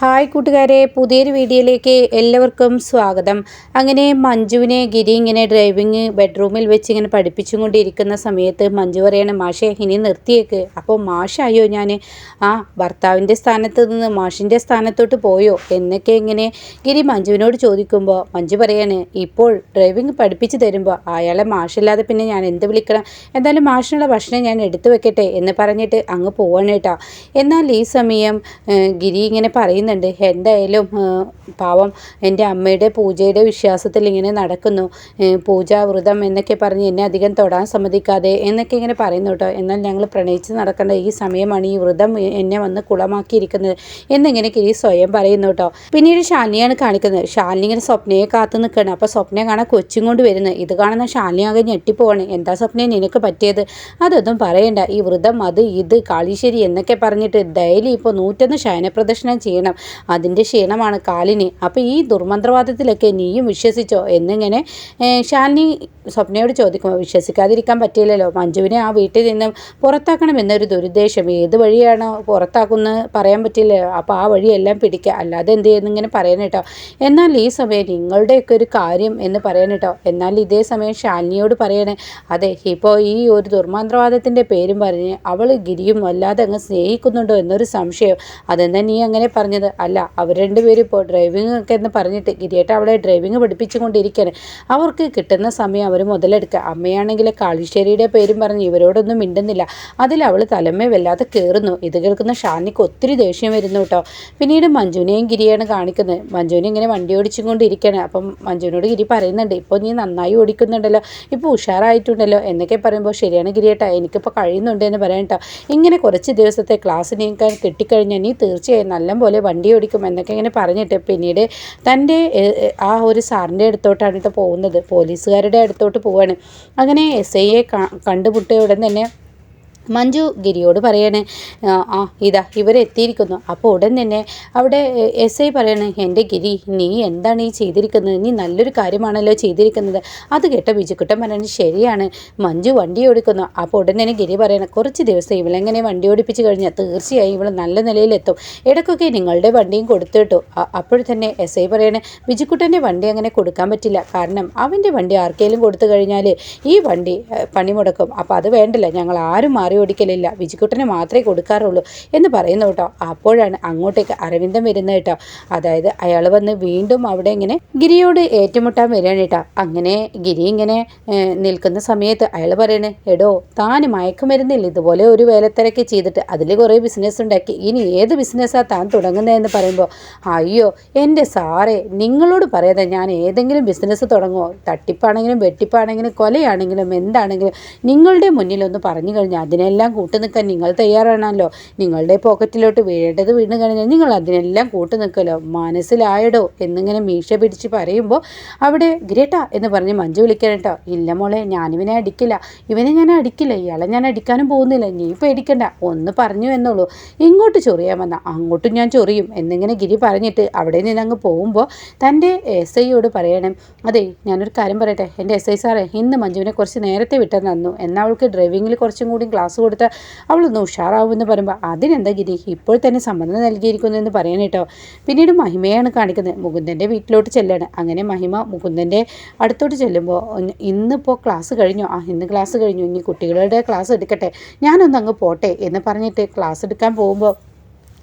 Hi കൂട്ടുകാരെ പുതിയൊരു വീഡിയോയിലേക്ക് എല്ലാവർക്കും സ്വാഗതം. അങ്ങനെ മഞ്ജുവിനെ ഗിരി ഇങ്ങനെ ഡ്രൈവിങ് ബെഡ്റൂമിൽ വെച്ച് ഇങ്ങനെ പഠിപ്പിച്ചും കൊണ്ടിരിക്കുന്ന സമയത്ത് മഞ്ജു പറയാണ് മാഷെ ഇനി നിർത്തിയേക്ക്. അപ്പോൾ മാഷായോ ഞാൻ ആ ഭർത്താവിന്റെ സ്ഥാനത്ത് നിന്ന് മാഷിന്റെ സ്ഥാനത്തോട്ട് പോയോ? എന്നൊക്കെ ഇങ്ങനെ ഗിരി മഞ്ജുവിനോട് ചോദിക്കുമ്പോൾ മഞ്ജു പറയാണ് ഇപ്പോൾ ഡ്രൈവിങ് പഠിപ്പിച്ച് തരുമ്പോൾ അയാളെ മാഷില്ലാതെ പിന്നെ ഞാൻ എന്ത് വിളിക്കണം? എന്തായാലും മാഷിനുള്ള ഭക്ഷണം ഞാൻ എടുത്തു വെക്കട്ടെ എന്ന് പറഞ്ഞിട്ട് അങ്ങ് പോവാണ് കേട്ടോ. എന്നാൽ ഈ സമയം ഗിരി ഇങ്ങനെ പറയുന്നു പറയുന്നുണ്ട്. എന്തായാലും പാവം എന്റെ അമ്മയുടെ പൂജയുടെ വിശ്വാസത്തിൽ ഇങ്ങനെ നടക്കുന്നു. പൂജാവ്രതം എന്നൊക്കെ പറഞ്ഞ് എന്നെ അധികം തൊടാൻ സമ്മതിക്കാതെ എന്നൊക്കെ ഇങ്ങനെ പറയുന്നു കേട്ടോ. എന്നാൽ ഞങ്ങൾ പ്രണയിച്ച് നടക്കേണ്ട ഈ സമയമാണ് ഈ വ്രതം എന്നെ വന്ന് കുളമാക്കിയിരിക്കുന്നത് എന്നിങ്ങനെ കിരി സ്വയം പറയുന്നു കേട്ടോ. പിന്നീട് ഷാലിനിയാണ് കാണിക്കുന്നത്. ഷാലിനി ഇങ്ങനെ സ്വപ്നയെ കാത്തു നിൽക്കുകയാണ്. അപ്പോൾ സ്വപ്നം കാണാൻ കൊച്ചും കൊണ്ട് വരുന്നത് ഇത് കാണുന്ന ഷാലിനി ആകെ ഞെട്ടിപ്പോവാണ്. എന്താ സ്വപ്നം നിനക്ക് പറ്റിയത്? അതൊന്നും പറയണ്ട. ഈ വ്രതം അത് ഇത് കാളീശ്ശേരി എന്നൊക്കെ പറഞ്ഞിട്ട് ഡെയിലി ഇപ്പോൾ നൂറ്റൊന്ന് ശയനപ്രദർശനം ചെയ്യണം. അതിന്റെ ക്ഷീണമാണ് കാലിന്. അപ്പോൾ ഈ ദുർമന്ത്രവാദത്തിലൊക്കെ നീയും വിശ്വസിച്ചോ? എന്നിങ്ങനെ ശാലിനി സ്വപ്നയോട് ചോദിക്കുമ്പോൾ വിശ്വസിക്കാതിരിക്കാൻ പറ്റില്ലല്ലോ മഞ്ജുവിനെ ആ വീട്ടിൽ നിന്നും പുറത്താക്കണം എന്നൊരു ദുരുദ്ദേശം. ഏത് വഴിയാണോ പുറത്താക്കുന്നത് പറയാൻ പറ്റില്ല അപ്പോൾ ആ വഴിയെല്ലാം പിടിക്കുക. അല്ലാതെ എന്ത് ചെയ്യുന്നിങ്ങനെ പറയാൻ കേട്ടോ. എന്നാൽ ഈ സമയം നിങ്ങളുടെയൊക്കെ ഒരു കാര്യം എന്ന് പറയാൻ കേട്ടോ. എന്നാൽ ഇതേ സമയം ശാലിനിയോട് പറയണേ അതെ ഇപ്പോൾ ഈ ഒരു ദുർമന്ത്രവാദത്തിന്റെ പേരും പറഞ്ഞ് അവൾ ഗിരിയും വല്ലാതെ അങ്ങ് സ്നേഹിക്കുന്നുണ്ടോ? എന്നൊരു സംശയം. അതെന്താ നീ അങ്ങനെ പറഞ്ഞത്? അല്ല അവർ രണ്ടുപേരും ഇപ്പോൾ ഡ്രൈവിംഗ് ഒക്കെ എന്ന് പറഞ്ഞിട്ട് ഗിരിയേട്ട അവളെ ഡ്രൈവിംഗ് പഠിപ്പിച്ചുകൊണ്ടിരിക്കുകയാണ്. അവർക്ക് കിട്ടുന്ന സമയം അവർ മുതലെടുക്കുക. അമ്മയാണെങ്കിൽ കാളിശ്ശേരിയുടെ പേരും പറഞ്ഞ് ഇവരോടൊന്നും മിണ്ടുന്നില്ല. അതിൽ അവൾ തലമേ വല്ലാതെ കയറുന്നു ഇത് കേൾക്കുന്ന ഷാനിക്ക് ഒത്തിരി ദേഷ്യം വരുന്നു കേട്ടോ. പിന്നീട് മഞ്ജുവിനെയും ഗിരിയാണ് കാണിക്കുന്നത്. മഞ്ജുവിനെ ഇങ്ങനെ വണ്ടി ഓടിച്ചും കൊണ്ടിരിക്കുകയാണ് അപ്പം മഞ്ജുവിനോട് ഗിരി പറയുന്നുണ്ട് ഇപ്പോൾ നീ നന്നായി ഓടിക്കുന്നുണ്ടല്ലോ. ഇപ്പോൾ ഉഷാറായിട്ടുണ്ടല്ലോ. എന്നൊക്കെ പറയുമ്പോൾ ശരിയാണ് ഗിരിയേട്ടാ എനിക്കിപ്പോൾ കഴിയുന്നുണ്ട് എന്ന് പറയാം കേട്ടോ. ഇങ്ങനെ കുറച്ച് ദിവസത്തെ ക്ലാസ് നീക്കാൻ കിട്ടിക്കഴിഞ്ഞാൽ നീ തീർച്ചയായും നല്ല പോലെ വണ്ടി ഓടിക്കും എന്നൊക്കെ ഇങ്ങനെ പറഞ്ഞിട്ട് പിന്നീട് തന്റെ ആ ഒരു സാറിന്റെ അടുത്തോട്ടാണ് കേട്ടോ പോകുന്നത്. പോലീസുകാരുടെ അടുത്തോട്ട് പോവാണ്. അങ്ങനെ എസ് ഐയെ കണ്ടുമുട്ടിയ ഉടൻ തന്നെ മഞ്ജു ഗിരിയോട് പറയണേ ആ ഇതാ ഇവരെത്തിയിരിക്കുന്നു അപ്പോൾ ഉടൻ തന്നെ അവിടെ എസ് ഐ പറയണേ എന്റെ ഗിരി നീ എന്താണ് ഈ ചെയ്തിരിക്കുന്നത്? നീ നല്ലൊരു കാര്യമാണല്ലോ ചെയ്തിരിക്കുന്നത്. അത് കേട്ട ബിജുക്കുട്ടൻ പറയണത് ശരിയാണ് മഞ്ജു വണ്ടി ഓടിക്കുന്നു. അപ്പോൾ ഉടൻ തന്നെ ഗിരി പറയണം കുറച്ച് ദിവസം ഇവളെങ്ങനെ വണ്ടി ഓടിപ്പിച്ച് കഴിഞ്ഞാൽ തീർച്ചയായും ഇവൾ നല്ല നിലയിലെത്തും. ഇടയ്ക്കൊക്കെ നിങ്ങളുടെ വണ്ടിയും കൊടുത്തിട്ടു അപ്പോൾ തന്നെ എസ് ഐ പറയണേ ബിജുക്കുട്ടന്റെ വണ്ടി അങ്ങനെ കൊടുക്കാൻ പറ്റില്ല. കാരണം അവന്റെ വണ്ടി ആർക്കെങ്കിലും കൊടുത്തു കഴിഞ്ഞാൽ ഈ വണ്ടി പണിമുടക്കും. അപ്പോൾ അത് വേണ്ടല്ല. ഞങ്ങൾ ആരും മാറി ഓടിക്കലില്ല വിജിക്കുട്ടന് മാത്രമേ കൊടുക്കാറുള്ളൂ എന്ന് പറയുന്നു കേട്ടോ. അപ്പോഴാണ് അങ്ങോട്ടേക്ക് അരവിന്ദൻ വരുന്നത് കേട്ടോ. അതായത് അയാൾ വന്ന് വീണ്ടും അവിടെ ഇങ്ങനെ ഗിരിയോട് ഏറ്റുമുട്ടാൻ വരികയാണ് കേട്ടോ. അങ്ങനെ ഗിരി ഇങ്ങനെ നിൽക്കുന്ന സമയത്ത് അയാൾ പറയണേ എടോ താൻ മയക്കുമരുന്നില്ല ഇതുപോലെ ഒരു വേലത്തിരക്ക് ചെയ്തിട്ട് അതിൽ കുറേ ബിസിനസ് ഉണ്ടാക്കി. ഇനി ഏത് ബിസിനസ്സാണ് താൻ തുടങ്ങുന്നതെന്ന് പറയുമ്പോൾ അയ്യോ എന്റെ സാറേ നിങ്ങളോട് പറയാതെ ഞാൻ ഏതെങ്കിലും ബിസിനസ് തുടങ്ങുമോ തട്ടിപ്പാണെങ്കിലും വെട്ടിപ്പാണെങ്കിലും കൊലയാണെങ്കിലും എന്താണെങ്കിലും നിങ്ങളുടെ മുന്നിലൊന്ന് പറഞ്ഞു കഴിഞ്ഞാൽ അതിനെ അതിനെല്ലാം കൂട്ടു നിൽക്കാൻ നിങ്ങൾ തയ്യാറാണല്ലോ. നിങ്ങളുടെ പോക്കറ്റിലോട്ട് വീഴേണ്ടത് വീണ് കഴിഞ്ഞാൽ നിങ്ങൾ അതിനെല്ലാം കൂട്ടു നിൽക്കലോ മനസ്സിലായടോ എന്നിങ്ങനെ മീശ പിടിച്ച് പറയുമ്പോൾ അവിടെ ഗ്രേട്ട എന്ന് പറഞ്ഞ് മഞ്ജു വിളിക്കണം ഇല്ല മോളെ ഞാനിവനെ അടിക്കില്ല. ഇവനെ ഞാൻ അടിക്കില്ല. ഇയാളെ ഞാൻ അടിക്കാനും പോകുന്നില്ല. നീ പേടിക്കണ്ട. ഒന്ന് പറഞ്ഞു എന്നുള്ളൂ. ഇങ്ങോട്ട് ചൊറിയാൻ വന്ന. അങ്ങോട്ടും ഞാൻ ചൊറിയും. എന്നിങ്ങനെ ഗിരി പറഞ്ഞിട്ട് അവിടെ നിന്ന് അങ്ങ് പോകുമ്പോൾ തന്റെ എസ് ഐയോട് പറയണം. അതെ ഞാനൊരു കാര്യം പറയട്ടെ. എന്റെ എസ് ഐ സാറേ ഇന്ന് മഞ്ജുവിനെ കുറച്ച് നേരത്തെ വിട്ടു തന്നു. എന്നാൽ അവൾക്ക് ഡ്രൈവിങ്ങിൽ കുറച്ചും കൂടി ക്ലാസ് കൊടുത്ത് അവളൊന്ന് ഉഷാറാവുമെന്ന് പറയുമ്പോൾ അതിനെന്താ ഗിരി? ഇപ്പോൾ തന്നെ സമ്മതം നൽകിയിരിക്കുന്നു എന്ന് പറയാൻ കേട്ടോ പിന്നീട് മഹിമയാണ് കാണിക്കുന്നത്. മുകുന്ദന്റെ വീട്ടിലോട്ട് ചെല്ലാണ്. അങ്ങനെ മഹിമ മുകുന്ദന്റെ അടുത്തോട്ട് ചെല്ലുമ്പോൾ ഇന്നിപ്പോൾ ക്ലാസ് കഴിഞ്ഞു? ആ ഇന്ന് ക്ലാസ് കഴിഞ്ഞു. ഇനി കുട്ടികളുടെ ക്ലാസ് എടുക്കട്ടെ. ഞാനൊന്ന് അങ്ങ് പോട്ടെ എന്ന് പറഞ്ഞിട്ട് ക്ലാസ് എടുക്കാൻ പോകുമ്പോൾ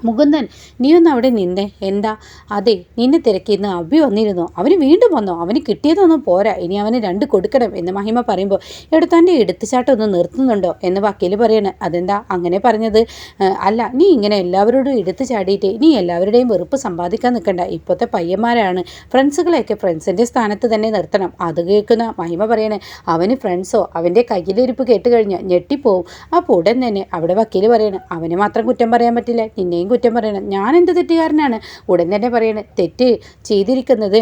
മുകുന്ദൻ നീ ഒന്ന് അവിടെ നിന്നേ. എന്താ? അതെ നിന്നെ തിരക്കിന്ന് അഭി വന്നിരുന്നു. അവന് വീണ്ടും വന്നോ. അവന് കിട്ടിയതൊന്നും പോരാ. ഇനി അവന് രണ്ട് കൊടുക്കണം. എന്ന് മഹിമ പറയുമ്പോൾ എവിടെ തന്റെ എടുത്തുചാട്ടം ഒന്ന് നിർത്തുന്നുണ്ടോ? എന്ന് വക്കീൽ പറയണ. അതെന്താ? അങ്ങനെ പറഞ്ഞത് അല്ല നീ ഇങ്ങനെ എല്ലാവരോടും എടുത്തു ചാടിയിട്ട് നീ എല്ലാവരുടെയും വെറുപ്പ് സമ്പാദിക്കാൻ നിൽക്കണ്ട. ഇപ്പോഴത്തെ പയ്യന്മാരാണ് ഫ്രണ്ട്സുകളെയൊക്കെ ഫ്രണ്ട്സിന്റെ സ്ഥാനത്ത് തന്നെ നിർത്തണം. അത് കേൾക്കുന്ന മഹിമ പറയണേ അവന് ഫ്രണ്ട്സോ? അവന്റെ കയ്യിലിരിപ്പ് കേട്ട് കഴിഞ്ഞാൽ ഞെട്ടിപ്പോവും. അപ്പോൾ ഉടൻ തന്നെ. അവിടെ വക്കീൽ പറയണേ അവന് മാത്രം കുറ്റം പറയാൻ പറ്റില്ല. നിന്നെയും കുറ്റം പറയണം. ഞാൻ എന്ത് തെറ്റുകാരനാണ്? ഉടൻ തന്നെ പറയണം തെറ്റ് ചെയ്തിരിക്കുന്നത്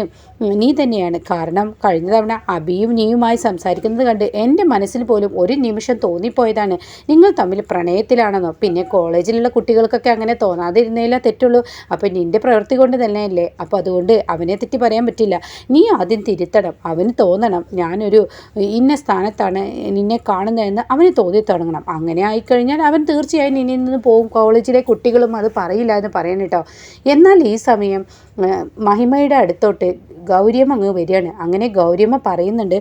നീ തന്നെയാണ്. കാരണം കഴിഞ്ഞ തവണ അബിയും നീയുമായി സംസാരിക്കുന്നത് കണ്ട് എന്റെ മനസ്സിൽ പോലും ഒരു നിമിഷം തോന്നിപ്പോയതാണ്. നിങ്ങൾ തമ്മിൽ പ്രണയത്തിലാണെന്നോ? പിന്നെ കോളേജിലുള്ള കുട്ടികൾക്കൊക്കെ അങ്ങനെ തോന്നാതിരുന്നേല തെറ്റുള്ളൂ. അപ്പം നിന്റെ പ്രവൃത്തി കൊണ്ട് തന്നെയല്ലേ? അപ്പോൾ അതുകൊണ്ട് അവനെ തെറ്റി പറയാൻ പറ്റില്ല. നീ ആദ്യം തിരുത്തണം. അവന് തോന്നണം. ഞാനൊരു ഇന്ന സ്ഥാനത്താണ് നിന്നെ കാണുന്നതെന്ന് അവന് തോന്നി തുടങ്ങണം. അങ്ങനെ ആയിക്കഴിഞ്ഞാൽ അവൻ തീർച്ചയായും നിന്നിൽ നിന്ന് പോകും. കോളേജിലെ കുട്ടികളും അത് പറയില്ല എന്ന് പറയണം കേട്ടോ. എന്നാൽ ഈ സമയം മഹിമയുടെ അടുത്തോട്ട് ഗൗരിയമ്മ അങ്ങ് വരികയാണ്. അങ്ങനെ ഗൗരിയമ്മ പറയുന്നുണ്ട്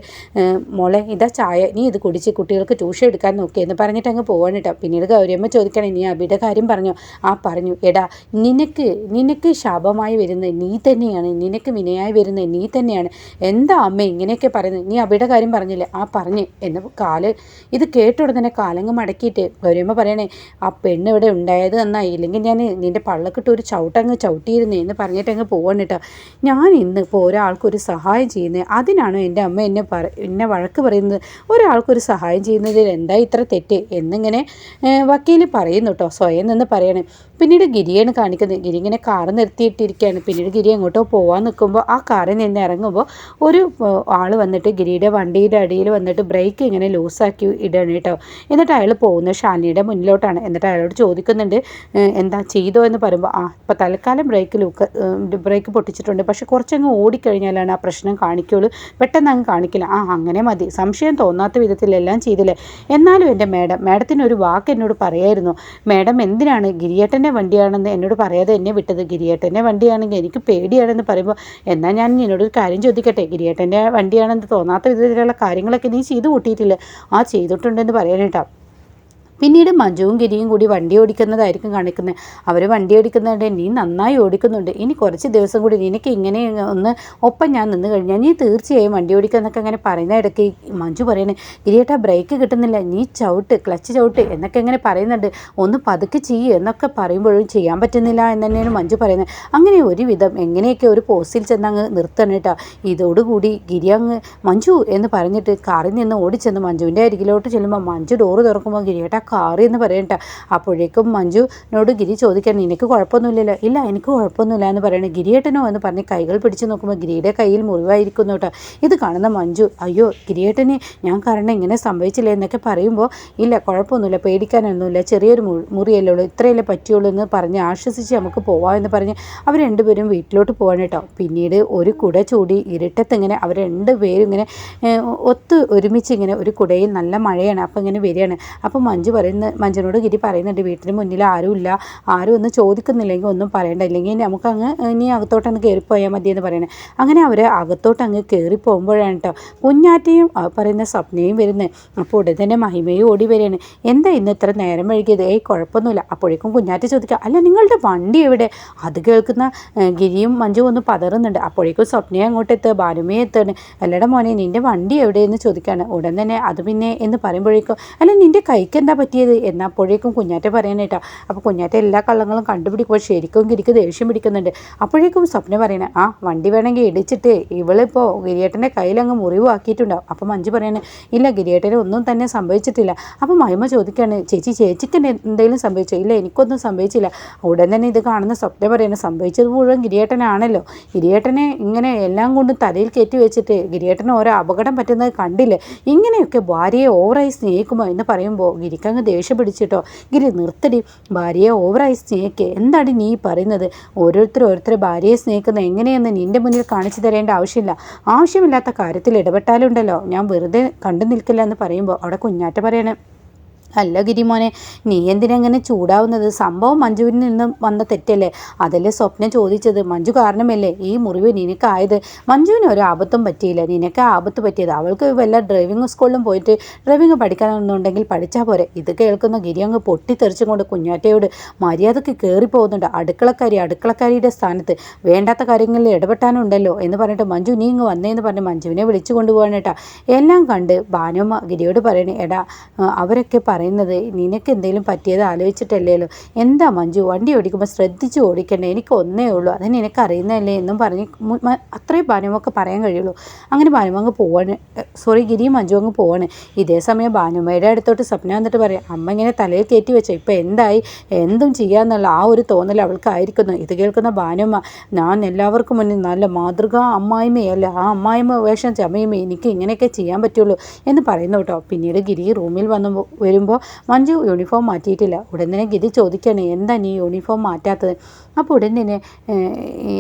മോളെ ഇതാ ചായ നീ ഇത് കുടിച്ച് കുട്ടികൾക്ക് ട്യൂഷൻ എടുക്കാൻ നോക്കിയെന്ന് പറഞ്ഞിട്ട് അങ്ങ് പോവാണ് കേട്ടോ. പിന്നീട് ഗൗരിയമ്മ ചോദിക്കണേ നീ അബിയുടെ കാര്യം പറഞ്ഞു? ആ പറഞ്ഞു എടാ നിനക്ക് നിനക്ക് ശാപമായി വരുന്നത് നീ തന്നെയാണ്. നിനക്ക് വിനയായി വരുന്നത് നീ തന്നെയാണ്. എന്താ അമ്മ ഇങ്ങനെയൊക്കെ പറയുന്നത്? നീ അബിയുടെ കാര്യം പറഞ്ഞില്ലേ? ആ പറഞ്ഞ് എന്ന് കാൽ ഇത് കേട്ടുടനെ കാലങ്ങ് മടക്കിയിട്ട് ഗൗരിയമ്മ പറയണേ ആ പെണ്ണ് ഇവിടെ ഉണ്ടായത് നന്നായി. ഇല്ലെങ്കിൽ ഞാൻ നിന്റെ പള്ളക്കിട്ട് ഒരു ചവിട്ടങ്ങ് ചവിട്ടിയിരുന്നേ എന്ന് പറഞ്ഞിട്ട് അങ്ങ് പോവാണ് കേട്ടോ. ഞാൻ ഇന്ന് ഇപ്പോൾ ഒരാൾക്കൊരു സഹായം ചെയ്യുന്നത് അതിനാണോ എന്റെ അമ്മ എന്നെ പറ എന്നെ വഴക്ക് പറയുന്നത്? ഒരാൾക്കൊരു സഹായം ചെയ്യുന്നതിൽ എന്താ ഇത്ര തെറ്റ്? എന്നിങ്ങനെ വക്കീൽ പറയുന്നു കേട്ടോ സ്വയം നിന്ന് പറയണേ. പിന്നീട് ഗിരിയാണ് കാണിക്കുന്നത്. ഗിരി ഇങ്ങനെ കാറ് നിർത്തിയിട്ടിരിക്കുകയാണ്. പിന്നീട് ഗിരി എങ്ങോട്ടോ പോകാൻ നിൽക്കുമ്പോൾ ആ കാറിൽ നിന്ന് ഇറങ്ങുമ്പോൾ ഒരു ആൾ വന്നിട്ട് ഗിരിയുടെ വണ്ടിയുടെ അടിയിൽ വന്നിട്ട് ബ്രേക്ക് ഇങ്ങനെ ലൂസാക്കി ഇടണം കേട്ടോ. എന്നിട്ട് അയാൾ പോകുന്നത് ഷാനിയുടെ മുന്നിലോട്ടാണ്. എന്നിട്ട് അയാളോട് ചോദിക്കുന്നുണ്ട് എന്താ ചെയ്തോ എന്ന് പറയുമ്പോൾ ആ ഇപ്പോൾ തൽക്കാലം ബ്രേക്ക് ലൂക്ക് ബ്രേക്ക് പൊട്ടിച്ചിട്ടുണ്ട്. പക്ഷേ കുറച്ചങ്ങ് ഓടിക്കഴിഞ്ഞാലാണ് ആ പ്രശ്നം കാണിക്കുള്ളൂ. പെട്ടെന്ന് അങ്ങ് കാണിക്കില്ല. ആ അങ്ങനെ മതി. സംശയം തോന്നാത്ത വിധത്തിലെല്ലാം ചെയ്തില്ലേ? എന്നാലും എന്റെ മാഡം മാഡത്തിന് ഒരു വാക്ക് എന്നോട് പറയായിരുന്നു. മാഡം എന്തിനാണ് ഗിരിയേട്ടന്റെ വണ്ടിയാണെന്ന് എന്നോട് പറയാതെ എന്നെ വിട്ടത്? ഗിരിയേട്ടന്റെ വണ്ടിയാണെങ്കിൽ എനിക്ക് പേടിയാണെന്ന് പറയുമ്പോൾ എന്നാൽ ഞാൻ എന്നോട് ഒരു കാര്യം ചോദിക്കട്ടെ? ഗിരിയേട്ടന്റെ വണ്ടിയാണെന്ന് തോന്നാത്ത വിധത്തിലുള്ള കാര്യങ്ങളൊക്കെ നീ ചെയ്തു കൂട്ടിയിട്ടില്ല? ആ ചെയ്തിട്ടുണ്ടെന്ന് പറയാനേട്ടാ പിന്നീട് മഞ്ജുവും ഗിരിയും കൂടി വണ്ടി ഓടിക്കുന്നതായിരിക്കും കാണിക്കുന്നത്. അവർ വണ്ടി ഓടിക്കുന്നുണ്ട് നീ നന്നായി ഓടിക്കുന്നുണ്ട്. ഇനി കുറച്ച് ദിവസം കൂടി നിനക്ക് ഇങ്ങനെ ഒന്ന് ഒപ്പം ഞാൻ നിന്ന് കഴിഞ്ഞാൽ നീ തീർച്ചയായും വണ്ടി ഓടിക്കുന്നൊക്കെ അങ്ങനെ പറയുന്ന ഇടയ്ക്ക് മഞ്ജു പറയണേ ഗിരിയേട്ടാ ബ്രേക്ക് കിട്ടുന്നില്ല. നീ ചവിട്ട് ക്ലച്ച് ചവിട്ട് എന്നൊക്കെ ഇങ്ങനെ പറയുന്നുണ്ട്. ഒന്ന് പതുക്കെ ചെയ്യ് എന്നൊക്കെ പറയുമ്പോഴും ചെയ്യാൻ പറ്റുന്നില്ല എന്ന് തന്നെയാണ് മഞ്ജു പറയുന്നത്. അങ്ങനെ ഒരുവിധം എങ്ങനെയൊക്കെ ഒരു പോസ്റ്റിൽ ചെന്ന് അങ്ങ് നിർത്തണം കേട്ടോ ഇതോടുകൂടി ഗിരി അങ്ങ് മഞ്ജു എന്ന് പറഞ്ഞിട്ട് കാറിൽ നിന്ന് ഓടിച്ചെന്ന് മഞ്ജുവിന്റെ അരികിലോട്ട് ചെല്ലുമ്പോൾ മഞ്ജു ഡോറ് തുറക്കുമ്പോൾ ഗിരിയേട്ടാ കാറി എന്ന് പറയണ്ട അപ്പോഴേക്കും മഞ്ജുനോട് ഗിരി ചോദിക്കാൻ നിനക്ക് കുഴപ്പമൊന്നുമില്ലല്ലോ? ഇല്ല എനിക്ക് കുഴപ്പമൊന്നുമില്ല എന്ന് പറയണേ. ഗിരിയേട്ടനോ എന്ന് പറഞ്ഞ് കൈകൾ പിടിച്ച് നോക്കുമ്പോൾ ഗിരിയുടെ കയ്യിൽ മുറിവായിരിക്കുന്നു കേട്ടോ. ഇത് കാണുന്ന മഞ്ജു അയ്യോ ഗിരിയേട്ടനെ ഞാൻ കാരണം ഇങ്ങനെ സംഭവിച്ചില്ല? എന്നൊക്കെ പറയുമ്പോൾ ഇല്ല കുഴപ്പമൊന്നുമില്ല പേടിക്കാനൊന്നുമില്ല ചെറിയൊരു മുറിയല്ലേ ഉള്ളൂ ഇത്രയല്ലേ പറ്റിയുള്ളൂ എന്ന് പറഞ്ഞ് ആശ്വസിച്ച് നമുക്ക് പോവാമെന്ന് പറഞ്ഞ് അവർ രണ്ടുപേരും വീട്ടിലോട്ട് പോകാൻ കേട്ടോ. പിന്നീട് ഒരു കുട ചൂടി ഇരുട്ടത്ത് ഇങ്ങനെ അവർ രണ്ടുപേരും ഇങ്ങനെ ഒത്ത് ഒരുമിച്ച് ഇങ്ങനെ ഒരു കുടയിൽ നല്ല മഴയാണ് അപ്പോൾ ഇങ്ങനെ വരികയാണ്. അപ്പോൾ മഞ്ജു പറയുന്ന മഞ്ജനോട് ഗിരി പറയുന്നുണ്ട് വീട്ടിന് മുന്നിൽ ആരുമില്ല ആരും ഒന്നും ചോദിക്കുന്നില്ലെങ്കിൽ ഒന്നും പറയണ്ട. ഇല്ലെങ്കിൽ നമുക്ക് അങ്ങ് ഇനി അകത്തോട്ടങ്ങ് കയറിപ്പോയാൽ മതി എന്ന് പറയണേ. അങ്ങനെ അവർ അകത്തോട്ട് അങ്ങ് കയറി പോകുമ്പോഴാണ് കേട്ടോ കുഞ്ഞാറ്റയും പറയുന്ന സ്വപ്നയും വരുന്നത് അപ്പോൾ ഉടൻ തന്നെ മഹിമയും ഓടി വരികയാണ്. എന്താ ഇന്ന് ഇത്ര നേരം വഴുകിയത് ഏയ് കുഴപ്പമൊന്നുമില്ല. അപ്പോഴേക്കും കുഞ്ഞാറ്റ ചോദിക്കുക അല്ല നിങ്ങളുടെ വണ്ടി എവിടെ? അത് കേൾക്കുന്ന ഗിരിയും മഞ്ജുവും ഒന്ന് പതറുന്നുണ്ട്. അപ്പോഴേക്കും സ്വപ്നയെ അങ്ങോട്ട് എത്തുക ഭാനുമയെ എത്തുകയാണ് അല്ലട മോനെ നിന്റെ വണ്ടി എവിടെയെന്ന് ചോദിക്കുകയാണ് ഉടൻ തന്നെ അത് പിന്നെ? എന്ന് പറയുമ്പോഴേക്കും അല്ല നിന്റെ കൈക്ക് എന്താ പറ്റിയത്? എന്നാൽ അപ്പോഴേക്കും കുഞ്ഞാറ്റ പറയാനേട്ടാ അപ്പോൾ കുഞ്ഞാറ്റ എല്ലാ കള്ളങ്ങളും കണ്ടുപിടിക്കുമ്പോൾ ശരിക്കും ഗിരിക്ക് ദേഷ്യം പിടിക്കുന്നുണ്ട്. അപ്പോഴേക്കും സ്വപ്ന പറയണേ ആ വണ്ടി വേണമെങ്കിൽ ഇടിച്ചിട്ട് ഇവളിപ്പോൾ ഗിരിയേട്ടന്റെ കയ്യിലങ്ങ് മുറിവാക്കിയിട്ടുണ്ടാവും അപ്പോൾ മഞ്ജു പറയണേ ഇല്ല ഗിരിയേട്ടനെ ഒന്നും തന്നെ സംഭവിച്ചിട്ടില്ല. അപ്പോൾ മഹിമ ചോദിക്കുകയാണ് ചേച്ചി ചേച്ചിക്ക് എന്തെങ്കിലും സംഭവിച്ചോ? ഇല്ല എനിക്കൊന്നും സംഭവിച്ചില്ല. ഉടൻ തന്നെ ഇത് കാണുന്ന സ്വപ്നം പറയണേ സംഭവിച്ചത് മുഴുവൻ ഗിരിയേട്ടനാണല്ലോ. ഗിരിയേട്ടനെ ഇങ്ങനെ എല്ലാം കൊണ്ടും തലയിൽ കയറ്റി വെച്ചിട്ട് ഗിരിയേട്ടന് ഓരോ അപകടം പറ്റുന്നത് കണ്ടില്ലേ? ഇങ്ങനെയൊക്കെ ഭാര്യയെ ഓവറായി സ്നേഹിക്കുമോ? എന്ന് പറയുമ്പോൾ ഗിരിക്കങ്ങ് ദേഷ്യം പിടിച്ചിട്ടോ. ഗിരി നിർത്തടി. ഭാര്യയെ ഓവറായി സ്നേഹിക്കുക എന്താണ് നീ പറയുന്നത്? ഓരോരുത്തർ ഓരോരുത്തരെ ഭാര്യയെ സ്നേഹിക്കുന്ന എങ്ങനെയെന്ന് നിന്റെ മുന്നിൽ കാണിച്ചു തരേണ്ട ആവശ്യമില്ല. ആവശ്യമില്ലാത്ത കാര്യത്തിൽ ഇടപെട്ടാലുണ്ടല്ലോ. ഞാൻ വെറുതെ കണ്ടു നിൽക്കില്ല എന്ന് പറയുമ്പോൾ അവിടെ കുഞ്ഞാറ്റ പറയണേ. അല്ല ഗിരിമോനെ നീ എന്തിനങ്ങനെ ചൂടാവുന്നത്? സംഭവം മഞ്ജുവിൽ നിന്നും വന്ന തെറ്റല്ലേ? അതല്ലേ സ്വപ്നം ചോദിച്ചത്? മഞ്ജു കാരണമല്ലേ ഈ മുറിവ് നിനക്കായത്? മഞ്ജുവിന് ഒരു ആപത്തും പറ്റിയില്ല. നിനക്ക് ആപത്ത് പറ്റിയത് അവൾക്ക് വല്ല ഡ്രൈവിംഗ് സ്കൂളിലും പോയിട്ട് ഡ്രൈവിംഗ് പഠിക്കാനൊന്നുണ്ടെങ്കിൽ പഠിച്ചാൽ പോരെ. ഇത് കേൾക്കുന്ന ഗിരി അങ്ങ് പൊട്ടിത്തെറിച്ചും കൊണ്ട് കുഞ്ഞാറ്റയോട് മര്യാദയ്ക്ക് കയറി പോകുന്നുണ്ട് അടുക്കളക്കാരി അടുക്കളക്കാരിയുടെ സ്ഥാനത്ത് വേണ്ടാത്ത കാര്യങ്ങളിൽ ഇടപെട്ടാനുണ്ടല്ലോ എന്ന് പറഞ്ഞിട്ട് മഞ്ജു നീ ഇങ്ങ് വന്നേന്ന് പറഞ്ഞ് മഞ്ജുവിനെ വിളിച്ചു കൊണ്ടുപോകാനേട്ടാ എല്ലാം കണ്ട് ഭാനുമ്മ ഗിരിയോട് പറയണേ എടാ അവരൊക്കെ പറ പറയുന്നത് നിനക്ക് എന്തെങ്കിലും പറ്റിയത് ആലോചിച്ചിട്ടല്ലേലോ? എന്താ മഞ്ജു വണ്ടി ഓടിക്കുമ്പോൾ ശ്രദ്ധിച്ച് ഓടിക്കണ്ടേ? എനിക്ക് ഒന്നേ ഉള്ളൂ. അത് നിനക്ക് അറിയുന്നതല്ലേ? എന്നും പറഞ്ഞ് അത്രയും ഭാനുമൊക്കെ പറയാൻ കഴിയുള്ളൂ. അങ്ങനെ ഭാനുമ അങ്ങ് പോവാണ്. സോറി ഗിരി മഞ്ജു അങ്ങ് പോവാണ്. ഇതേ സമയം ഭാനുമയുടെ അടുത്തോട്ട് സ്വപ്ന വന്നിട്ട് പറയാം അമ്മ ഇങ്ങനെ തലയിൽ കയറ്റി വെച്ച. ഇപ്പം എന്തായി? എന്തും ചെയ്യാന്നുള്ള ആ ഒരു തോന്നൽ അവൾക്കായിരിക്കുന്നു. ഇത് കേൾക്കുന്ന ഭാനുമ്മ ഞാൻ എല്ലാവർക്കും മുന്നിൽ നല്ല മാതൃക അമ്മായിമ്മയല്ല ആ അമ്മായിമ്മ വേഷം ചമയുമേ. എനിക്ക് ഇങ്ങനെയൊക്കെ ചെയ്യാൻ പറ്റുള്ളൂ. എന്ന് പറയുന്നു കേട്ടോ. പിന്നീട് ഗിരി റൂമിൽ വന്നു വരുമ്പോൾ അപ്പോൾ മഞ്ജു യൂണിഫോം മാറ്റിയിട്ടില്ല. ഉടൻ തന്നെ ഗിരി എന്താ നീ യൂണിഫോം മാറ്റാത്തത്? അപ്പോൾ ഉടൻ തന്നെ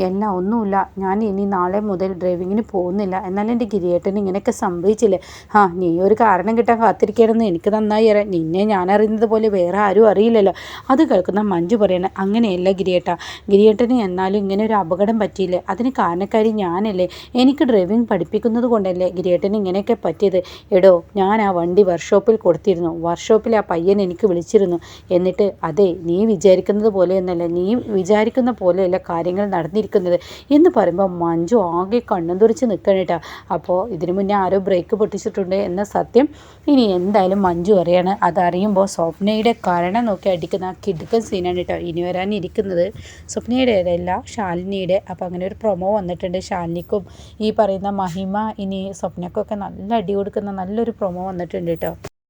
എല്ലാം ഒന്നുമില്ല. ഞാൻ ഇനി നാളെ മുതൽ ഡ്രൈവിങ്ങിന് പോകുന്നില്ല. എന്നാലും എന്റെ ഗിരിയേട്ടന് ഇങ്ങനെയൊക്കെ സംഭവിച്ചില്ലേ? ആ നീ ഒരു കാരണം കിട്ടാൻ കാത്തിരിക്കണമെന്ന് എനിക്ക് നന്നായി അറിയാം. നിന്നെ ഞാൻ അറിയുന്നത് പോലെ വേറെ ആരും അറിയില്ലല്ലോ. അത് കേൾക്കുന്ന മഞ്ജു പറയണ അങ്ങനെയല്ല ഗിരിയേട്ട. ഗിരിയേട്ടന് എന്നാലും ഇങ്ങനെ ഒരു അപകടം പറ്റിയില്ലേ? അതിന് കാരണക്കാരി ഞാനല്ലേ? എനിക്ക് ഡ്രൈവിംഗ് പഠിപ്പിക്കുന്നത് കൊണ്ടല്ലേ ഗിരിയേട്ടന് ഇങ്ങനെയൊക്കെ പറ്റിയത്? എടോ ഞാൻ ആ വണ്ടി വർക്ക്ഷോപ്പിൽ കൊടുത്തിരുന്നു. വർക്ക്ഷോപ്പിൽ ആ പയ്യൻ എനിക്ക് വിളിച്ചിരുന്നു. എന്നിട്ട് അതെ നീ വിചാരിക്കുന്നത് പോലെയൊന്നല്ല. നീ വിചാരിക്കുന്ന പോലെയല്ല കാര്യങ്ങൾ നടന്നിരിക്കുന്നത്. എന്ന് പറയുമ്പോൾ മഞ്ജു ആകെ കണ്ണും തുറിച്ച് നിൽക്കണേട്ടാ അപ്പോൾ ഇതിനു മുന്നേ ആരോ ബ്രേക്ക് പൊട്ടിച്ചിട്ടുണ്ട് എന്ന സത്യം ഇനി എന്തായാലും മഞ്ജു അറിയാണ്. അതറിയുമ്പോൾ സ്വപ്നയുടെ കരണം നോക്കി അടിക്കുന്ന ആ കിടുക്കൻ സീനാണ് കേട്ടോ ഇനി വരാനിരിക്കുന്നത്. സ്വപ്നയുടെ അല്ല ശാലിനിയുടെ. അപ്പോൾ അങ്ങനെ ഒരു പ്രൊമോ വന്നിട്ടുണ്ട് ശാലിനിക്കും. ഈ പറയുന്ന മഹിമ ഇനി സ്വപ്നക്കൊക്കെ നല്ല അടി കൊടുക്കുന്ന നല്ലൊരു പ്രൊമോ വന്നിട്ടുണ്ട് കേട്ടോ.